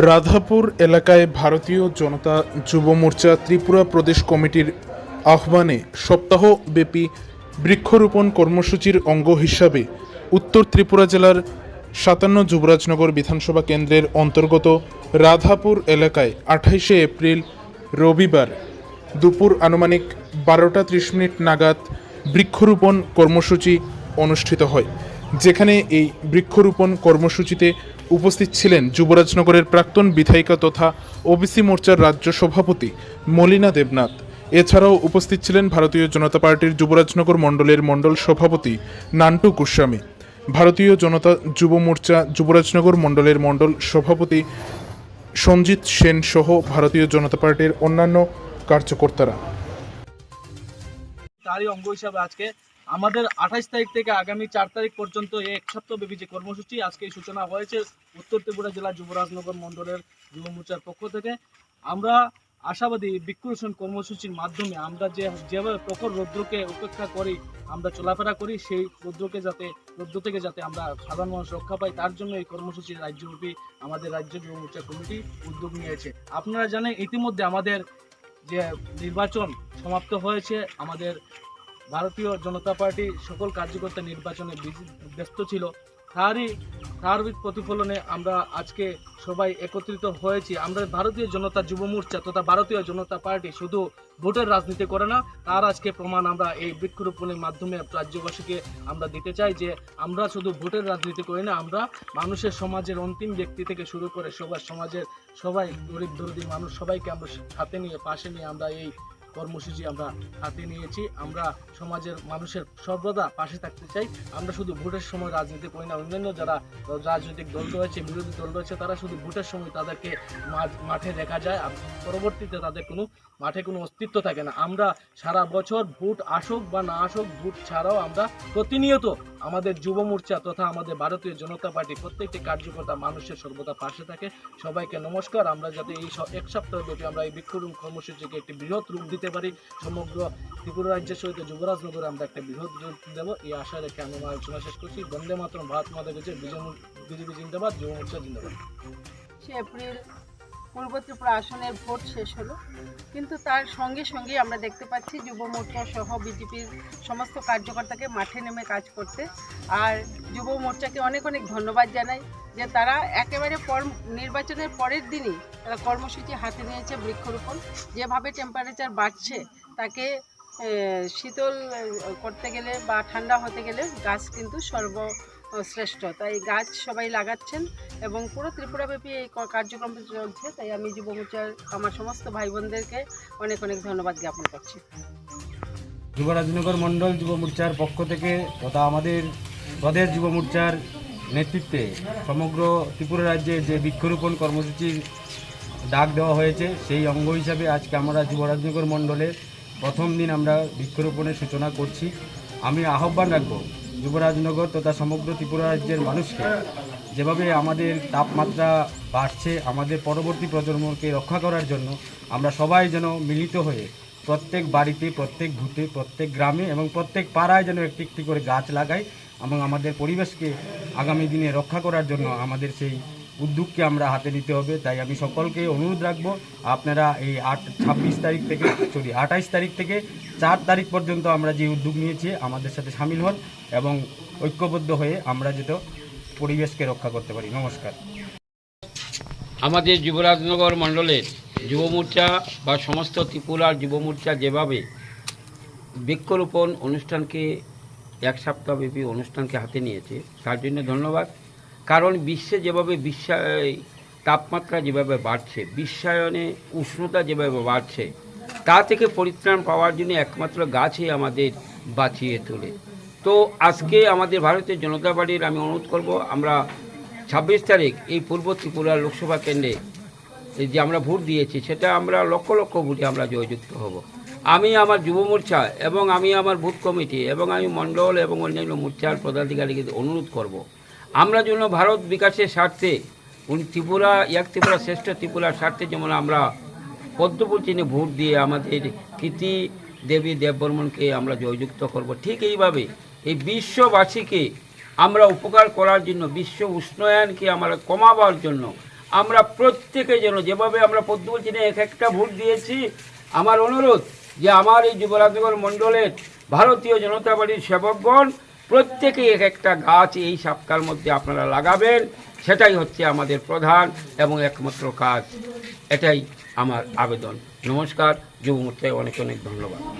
রাধাপুর এলাকায় ভারতীয় জনতা যুব মোর্চা ত্রিপুরা প্রদেশ কমিটির আহ্বানে সপ্তাহব্যাপী বৃক্ষরোপণ কর্মসূচির অঙ্গ হিসাবে উত্তর ত্রিপুরা জেলার সাতান্ন যুবরাজনগর বিধানসভা কেন্দ্রের অন্তর্গত রাধাপুর এলাকায় আঠাইশে এপ্রিল রবিবার দুপুর আনুমানিক বারোটা ত্রিশ মিনিট নাগাদ বৃক্ষরোপণ কর্মসূচি অনুষ্ঠিত হয়। যেখানে এই বৃক্ষরোপণ কর্মসূচিতে উপস্থিত ছিলেন যুবরাজনগরের প্রাক্তন বিধায়িকা তথা ওবিসি মোর্চার রাজ্য সভাপতি মলিনা দেবনাথ। এছাড়াও উপস্থিত ছিলেন ভারতীয় জনতা পার্টির যুবরাজনগর মণ্ডলের মণ্ডল সভাপতি নান্টু গোস্বামী। ভারতীয় জনতা যুব মোর্চা যুবরাজনগর মণ্ডলের মণ্ডল সভাপতি সঞ্জিত সেন সহ ভারতীয় জনতা পার্টির অন্যান্য কার্যকর্তারা। তারই অঙ্গ হিসাবে আজকে আমাদের আঠাশ তারিখ থেকে আগামী চার তারিখ পর্যন্ত এক সপ্তাহব্যাপী যে কর্মসূচি, আজকে সূচনা হয়েছে উত্তর ত্রিপুরা জেলা যুবরাজনগর মণ্ডলের যুব মোর্চার পক্ষ থেকে। আমরা আশাবাদী বৃক্ষরোপণ কর্মসূচির মাধ্যমে আমরা যে, যেভাবে প্রখর রৌদ্রকে উপেক্ষা করি, আমরা চলাফেরা করি, সেই রৌদ্রকে যাতে, রৌদ্র থেকে যাতে আমরা সাধারণ মানুষ রক্ষা পাই, তার জন্য এই কর্মসূচি রাজ্যব্যাপী আমাদের রাজ্য যুব মোর্চা কমিটি উদ্যোগ নিয়েছে। আপনারা জানেন, ইতিমধ্যে আমাদের যে নির্বাচন সমাপ্ত হয়েছে, আমাদের ভারতীয় জনতা পার্টি সকল কার্যকর্তা নির্বাচনে ব্যস্ত ছিল, তারই তার প্রতিফলনে আমরা আজকে সবাই একত্রিত হয়েছি। আমরা ভারতীয় জনতা যুব মোর্চা তথা ভারতীয় জনতা পার্টি শুধু ভোটের রাজনীতি করে না, তার আজকে প্রমাণ আমরা এই বৃক্ষরোপণের মাধ্যমে রাজ্যবাসীকে আমরা দিতে চাই যে আমরা শুধু ভোটের রাজনীতি করি না, আমরা মানুষের সমাজের অন্তিম ব্যক্তি থেকে শুরু করে সবার সমাজের সবাই গরিব দরিদ্র মানুষ সবাইকে আমরা সাথে নিয়ে, পাশে নিয়ে আমরা এই কর্মসূচি আমরা হাতে নিয়েছি। আমরা সমাজের মানুষের সর্বদা পাশে থাকতে চাই। আমরা শুধু ভোটের সময় রাজনীতি করি না, অন্যান্য যারা রাজনৈতিক দল রয়েছে, বিরোধী দল রয়েছে, তারা শুধু ভোটের সময় তাদেরকে মাঠে দেখা যায় পরবর্তীতে তাদের কোনো, মাঠে কোনো অস্তিত্ব থাকে না। আমরা সারা বছর ভোট আসুক বা না আসুক, ভোট ছাড়াও আমরা প্রতিনিয়ত আমাদের যুব মোর্চা তথা আমাদের ভারতীয় জনতা পার্টি প্রত্যেকটি কার্যকর্তা মানুষের সর্বদা পাশে থাকে। সবাইকে নমস্কার। আমরা যাতে এই এক সপ্তাহ ব্যাপী আমরা এই বৃক্ষরোপণ কর্মসূচিকে একটি বৃহৎ রূপ দিতে পারি। সমগ্র ত্রিপুরা রাজ্যের সহিত যুবরাজনগরে আমরা একটা বৃহৎ রূপ দেবো। এই আশা রেখে আমি আলোচনা শেষ করছি। বন্দে মাতরম। ভারত মাতা গেছে বিজয় মু- বিজেপি জিন্দাবাদ, যুব মোর্চা জিন্দাবাদ। এপ্রিল পূর্ব ত্রিপুরা আসনের ভোট শেষ হলো। কিন্তু তার সঙ্গে সঙ্গে আমরা দেখতে পাচ্ছি যুব মোর্চা সহ বিজেপির সমস্ত কার্যকর্তাকে মাঠে নেমে কাজ করতে। আর যুব মোর্চাকে অনেক অনেক ধন্যবাদ জানাই যে তারা একেবারে পর নির্বাচনের পরের দিনই তারা কর্মসূচি হাতে নিয়েছে বৃক্ষরোপণ। যেভাবে টেম্পারেচার বাড়ছে, তাকে শীতল করতে গেলে বা ঠান্ডা হতে গেলে গাছ কিন্তু সর্বশ্রেষ্ঠ তাই গাছ সবাই লাগাচ্ছেন এবং পুরো ত্রিপুরাব্যাপী এই কার্যক্রম চলছে। তাই আমি যুব মোর্চার আমার সমস্ত ভাই বোনদেরকে অনেক অনেক ধন্যবাদ জ্ঞাপন করছি। যুবরাজনগর মণ্ডল যুব মোর্চার পক্ষ থেকে তথা আমাদের প্রদেশ যুব মোর্চার নেতৃত্বে সমগ্র ত্রিপুরা রাজ্যে যে বৃক্ষরোপণ কর্মসূচির ডাক দেওয়া হয়েছে, সেই অঙ্গ হিসাবে আজকে আমরা যুবরাজনগর মণ্ডলের প্রথম দিন আমরা বৃক্ষরোপণের সূচনা করছি। আমি আহ্বান রাখব যুবরাজনগর তথা সমগ্র ত্রিপুরা রাজ্যের মানুষকে যেভাবে আমাদের তাপমাত্রা বাড়ছে, আমাদের পরবর্তী প্রজন্মকে রক্ষা করার জন্য আমরা সবাই যেন মিলিত হয়ে প্রত্যেক বাড়িতে, প্রত্যেক ভূতে প্রত্যেক গ্রামে এবং প্রত্যেক পাড়ায় যেন একটি একটি করে গাছ লাগাই এবং আমাদের পরিবেশকে আগামী দিনে রক্ষা করার জন্য আমাদের সেই উদ্যোগকে আমরা হাতে নিতে হবে, তাই আমি সকলকে অনুরোধ রাখব, আপনারা এই আট, ছাব্বিশ তারিখ থেকে সরি আঠাইশ তারিখ থেকে চার তারিখ পর্যন্ত আমরা যে উদ্যোগ নিয়েছি, আমাদের সাথে সামিল হন এবং ঐক্যবদ্ধ হয়ে আমরা যেত পরিবেশকে রক্ষা করতে পারি। নমস্কার। আমাদের যুবরাজনগর মণ্ডলের যুব মোর্চা বা সমস্ত ত্রিপুরার যুব মোর্চা যেভাবে বৃক্ষরোপণ অনুষ্ঠানকে, এক সপ্তাহব্যাপী অনুষ্ঠানকে হাতে নিয়েছে, তার জন্য ধন্যবাদ। কারণ বিশ্বে যেভাবে বিশ্বা তাপমাত্রা যেভাবে বাড়ছে, বিশ্বায়নে উষ্ণতা যেভাবে বাড়ছে, তা থেকে পরিত্রাণ পাওয়ার জন্য একমাত্র গাছই আমাদের বাঁচিয়ে তোলে তো আজকে আমাদের ভারতের জনতা পার্টির আমি অনুরোধ করব, আমরা ছাব্বিশ তারিখ এই পূর্ব ত্রিপুরা লোকসভা কেন্দ্রে যে আমরা ভোট দিয়েছি, সেটা আমরা লক্ষ লক্ষ ভোটে আমরা জয়যুক্ত হব আমি আমার যুব মোর্চা এবং আমি আমার বুথ কমিটি এবং আমি মণ্ডল এবং অন্যান্য মোর্চার পদাধিকারীকে অনুরোধ করব। আমরা যেন ভারত বিকাশের স্বার্থে, উনি ত্রিপুরা এক ত্রিপুরা শ্রেষ্ঠ ত্রিপুরার স্বার্থে যেমন আমরা পদ্মপুর চিহ্নে ভোট দিয়ে আমাদের কৃতি দেবী দেববর্মনকে আমরা জয়যুক্ত করব, ঠিক এইভাবে এই বিশ্ববাসীকে আমরা উপকার করার জন্য, বিশ্ব উষ্ণায়নকে আমরা কমাবার জন্য, আমরা প্রত্যেকে যেন যেভাবে আমরা পদ্ম বলছি না এক একটা ভোট দিয়েছি, আমার অনুরোধ যে আমার এই যুবরাজনগর মণ্ডলের ভারতীয় জনতা পার্টির সেবকগণ প্রত্যেকে এক একটা গাছ এই সাপকার মধ্যে আপনারা লাগাবেন, সেটাই হচ্ছে আমাদের প্রধান এবং একমাত্র কাজ। এটাই আমার আবেদন। নমস্কার যুব মোর্চায় অনেক অনেক ধন্যবাদ।